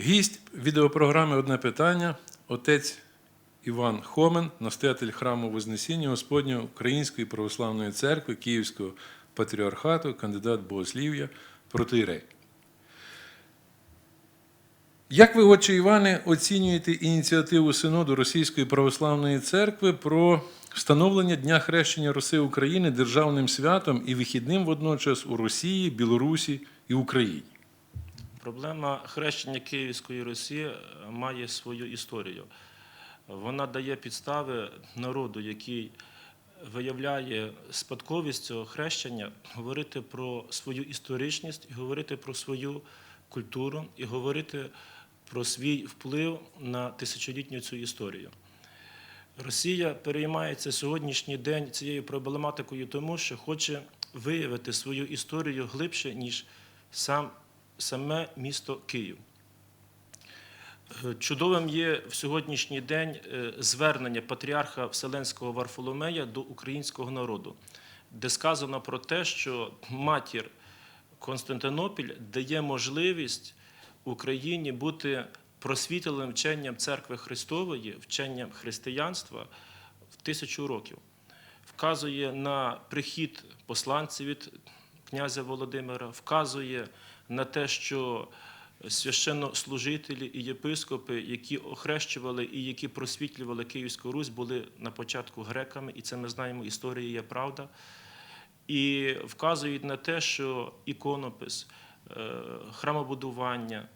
Гість відеопрограми Одне питання, отець Іван Хомен, настоятель храму Вознесіння Господнього Української православної церкви Київського патріархату, кандидат богослів'я, протиєрей. Як ви, отче Іване, оцінюєте ініціативу Синоду Російської православної церкви про встановлення Дня хрещення Руси України державним святом і вихідним водночас у Росії, Білорусі і Україні? Проблема хрещення Київської Русі е, має свою історію. Вона дає підстави народу, який виявляє спадковість цього хрещення, говорити про свою історичність, говорити про свою культуру і говорити про свій вплив на тисячолітню цю історію. Росія переймається сьогоднішній день цією проблематикою, тому що хоче виявити свою історію глибше, ніж сам, саме місто Київ. Е, Чудовим є в сьогоднішній день е, звернення патріарха Вселенського Варфоломея до українського народу, де сказано про те, що матір Константинопіль дає можливість Україні бути просвітленим вченням церкви Христової, вченням християнства в тисячу років. Вказує на прихід посланців від князя Володимира, вказує на те, що священнослужителі і єпископи, які охрещували і які просвітлювали Київську Русь, були на початку греками, і це ми знаємо, історія є правда. І вказують на те, що іконопис, е, храмобудування,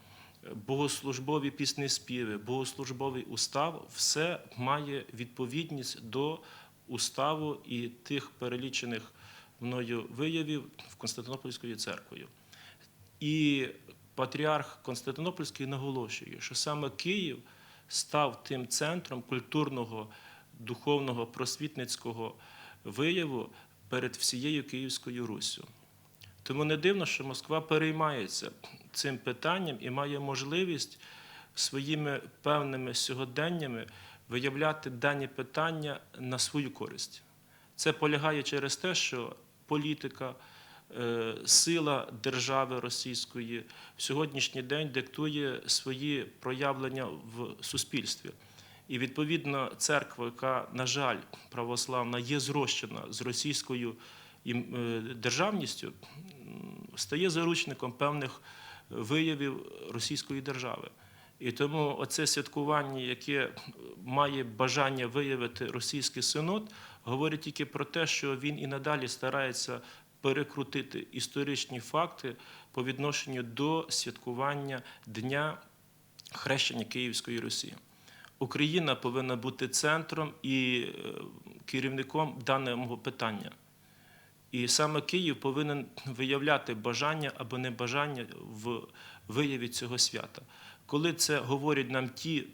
богослужбові пісні співи, богослужбовий устав все має відповідність до уставу і тих перелічених мною виявів в Константинопольською церквою. І патріарх Константинопольський наголошує, що саме Київ став тим центром культурного, духовного, просвітницького вияву перед всією Київською Руссю. Тому не дивно, що Москва переймається цим питанням і має можливість своїми певними сьогоденнями виявляти дані питання на свою користь. Це полягає через те, що політика, е, сила держави російської в сьогоднішній день диктує свої проявлення в суспільстві. І відповідно церква, яка, на жаль, православна, є зрощена з російською е, державністю, стає заручником певних виявів російської держави. І тому оце святкування, яке має бажання виявити російський синод, говорить тільки про те, що він і надалі старається перекрутити історичні факти по відношенню до святкування Дня хрещення Київської Русі. Україна повинна бути центром і е, керівником даного питання. І саме Київ повинен виявляти бажання або небажання в вияві цього свята. Коли це говорять нам ті е,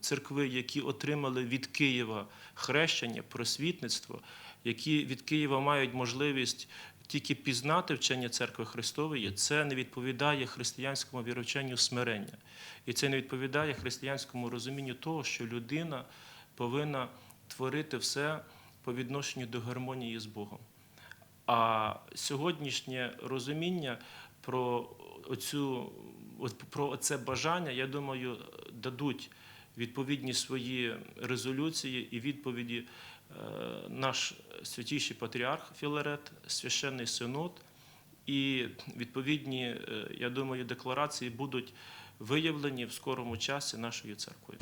церкви, які отримали від Києва хрещення, просвітництво, які від Києва мають можливість тільки пізнати вчення церкви Христової, це не відповідає християнському вірученню смирення. І це не відповідає християнському розумінню того, що людина повинна творити все по відношенню до гармонії з Богом. А сьогоднішнє розуміння про оцю про це бажання, я думаю, дадуть відповідні свої резолюції і відповіді е, наш святіший патріарх Філарет, священний синод, і відповідні, е, я думаю, декларації будуть виявлені в скорому часі нашою церквою.